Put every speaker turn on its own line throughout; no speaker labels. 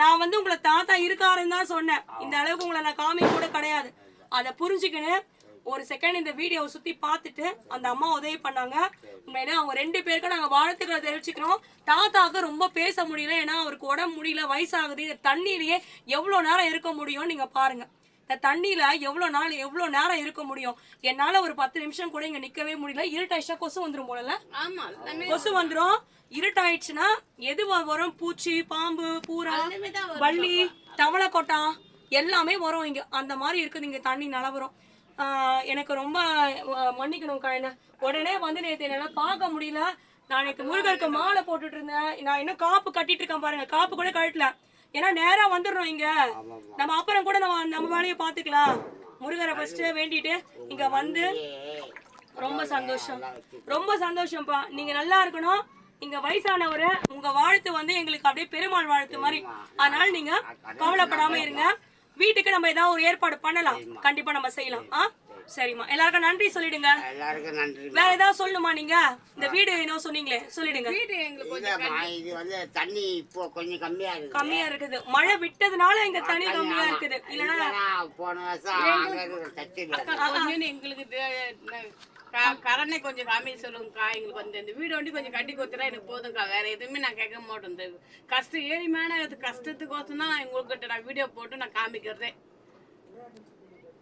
நான் வந்து உங்களை தாத்தா இருக்காருன்னு தான் சொன்னேன். இந்த அளவுக்கு உங்களை நான் காமி கூட கிடையாது. அதை புரிஞ்சுக்கின்னு ஒரு செகண்ட் இந்த வீடியோவை சுத்தி பார்த்துட்டு அந்த அம்மா உதவி பண்ணாங்க. உண்மையிலே அவங்க ரெண்டு பேருக்கும் நாங்க வாழ்த்துக்களை தெரிவிச்சுக்கிறோம். தாத்தாவுக்கு ரொம்ப பேச முடியல ஏன்னா அவருக்கு உடம்பு முடியல வயசாகுது. இந்த தண்ணியிலேயே எவ்வளவு நேரம் இருக்க முடியும்னு நீங்க பாருங்க. இந்த தண்ணியில எவ்வளவு நாள் எவ்வளவு நேரம் இருக்க முடியும்? என்னால ஒரு பத்து நிமிஷம் கூட இங்க நிக்கவே முடியல. இருட்டாயிடுச்சா கொசு
ஆமா எல்லாமே
கொசு வந்துரும். இருட்டாயிடுச்சுன்னா எது வரும்? பூச்சி பாம்பு பூரா. வள்ளி தவளை கொட்டான் எல்லாமே வரும் இங்க. அந்த மாதிரி இருக்குது இங்க தண்ணி நிலவரம். எனக்கு ரொம்ப அஹ், மன்னிக்கணும் காயன உடனே வந்து நேற்று என்னால பார்க்க முடியல. நான் எனக்கு முருகருக்கு மாலை போட்டுட்டு இருந்தேன். நான் இன்னும் காப்பு கட்டிட்டு இருக்கேன் பாருங்க. காப்பு கூட கழட்டல. ஏன்னா நேரா வந்துடுறோம் இங்க. நம்ம அப்புறம் கூட நம்ம நம்ம வேலையை பாத்துக்கலாம் முருகரை ஃபர்ஸ்ட் வேண்டிட்டு இங்க வந்து ரொம்ப சந்தோஷம். ரொம்ப சந்தோஷம்ப்பா. நீங்க நல்லா இருக்கணும். இங்க வயசானவரு உங்க வாழ்த்து வந்து எங்களுக்கு அப்படியே பெருமாள் வாழ்த்து மாதிரி. அதனால நீங்க கவலைப்படாம இருங்க. வீட்டுக்கு நம்ம ஏதாவது ஒரு ஏற்பாடு பண்ணலாம். கண்டிப்பா நம்ம செய்யலாம். ஆ? சரிம்மா. எல்லாருக்கும் நன்றி சொல்லிடுங்க.
எல்லாருக்கும் நன்றி
வேற ஏதாவது சொல்லணுமா நீங்க? இந்த வீடு என்ன சொன்னீங்களே சொல்லிடுங்க.
வீடு எங்களுக்கு கொஞ்சம்
இது வந்து தண்ணி இப்போ கொஞ்சம் கம்மியா இருக்குது.
கம்மியா இருக்குது. மழை விட்டதுனால இங்க தண்ணி கம்மியா இருக்குது. இல்லனா
போன வருஷம்
எங்களுக்கு தே- ந- க- கரண்டை கொஞ்சம் கம்மி சொல்லுங்கக்கா. எங்களுக்கு கொஞ்சம் இந்த வீடு வண்டி கொஞ்சம் கட்டி கொடுத்துட்டா எனக்கு போதும்க்கா. வேற எதுவுமே நான் கேட்க மாட்டேன். இந்த கஷ்டம் ஏழிமையான இது கஷ்டத்துக்கோசம் தான் நான் உங்ககிட்ட நான் வீடியோ போட்டு நான் காமிக்கிறதே.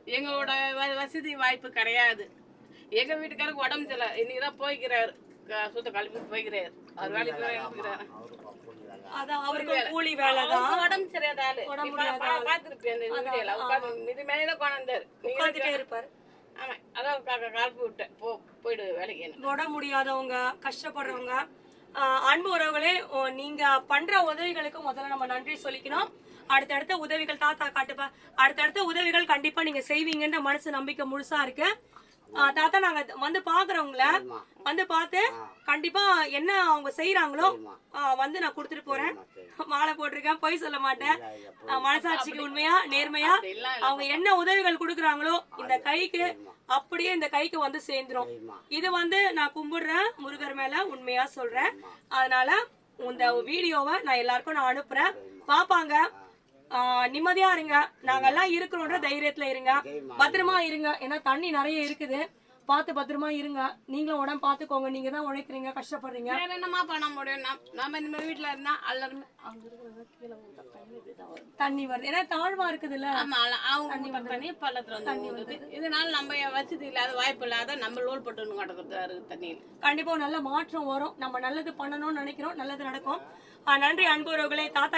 எங்களோட வ- வசதி வாய்ப்பு கிடையாது. எங்க வீட்டுக்காரருக்கு உடம்பு சரியில்லை. இன்னைக்கு தான் போய்க்கிறாரு சுத்த கழுவி போய்க்கிறாரு. அவர் வேலைக்கு போய் இருக்கிறாரு.
அதான் அவருக்கு கூலி வேலை தான்.
அவருக்கு உடம்பு சரியாத ஆளு. இப்ப பா- பார்த்திருப்பியா இந்த வீடியோல? உட்காந்து இது மேலே தான் கொண்டு வந்தாரு நீங்க
உட்காந்துட்டே இருப்பாரு.
ஆமா. அதான் கா- கலப்பி விட்டேன் போ போயிடு வேலைக்கு என்ன?
தொட முடியாதவங்க கஷ்டப்படுறவங்க ஆஹ் அன்பு உறவுகளே ஓ, நீங்க பண்ற உதவிகளுக்கு முதல்ல நம்ம நன்றி சொல்லிக்கணும். அடுத்தடுத்த உதவிகள் தாத்தா காட்டுப்பா. அடுத்தடுத்த உதவிகள் கண்டிப்பா நீங்க செய்வீங்கன்ற மனசு நம்பிக்கை முழுசா இருக்கு. தாத்தா நாங்க வந்து பாக்குறவங்கள வந்து பார்த்து கண்டிப்பா என்ன அவங்க செய்யறாங்களோ வந்து நான் கொடுத்துட்டு போறேன். மாலை போட்டிருக்கேன் பொய் சொல்ல மாட்டேன். மனசாட்சிக்கு உண்மையா நேர்மையா அவங்க என்ன உதவிகள் கொடுக்குறாங்களோ இந்த கைக்கு அப்படியே இந்த கைக்கு வந்து சேர்ந்துரும். இது வந்து நான் கும்பிடுறேன் முருகர் மேல உண்மையா சொல்றேன். அதனால இந்த வீடியோவை நான் எல்லாருக்கும் நான் அனுப்புறேன். பாப்பாங்க. நிம்மதியா இருங்க. நாங்கெல்லாம் இருக்கிறோன்ற தைரியத்துல இருங்க. பத்திரமா இருங்க. ஏன்னா தண்ணி நிறைய இருக்குது. பார்த்து பத்திரமா இருங்க. நீங்களும் உடம்பு பார்த்துக்கோங்க. நீங்க தான் உழைக்கிறீங்க. கஷ்டப்படுறீங்க.
வேற என்னமா பண்ண முடியும்? நம்- நம்ம இந்த மாதிரி வீட்டுல இருந்தா எல்லாருமே தண்ணி.
தண்ணி வருது. ஏன்னா தாழ்வா இருக்குதுல்ல.
ஆமா அவங்க தண்ணி பள்ளத்துல வந்து விழுது. இதனால நம்ம வசதி இல்லாத வாய்ப்பு இல்லாத நம்ம லோல் பட்டு கிடக்குறதா இருக்கு தண்ணியில்.
கண்டிப்பா நல்ல மாற்றம் வரும். நம்ம நல்லது பண்ணணும்னு நினைக்கிறோம். நல்லது நடக்கும். நன்றி அன்புறவுகளே தாத்தா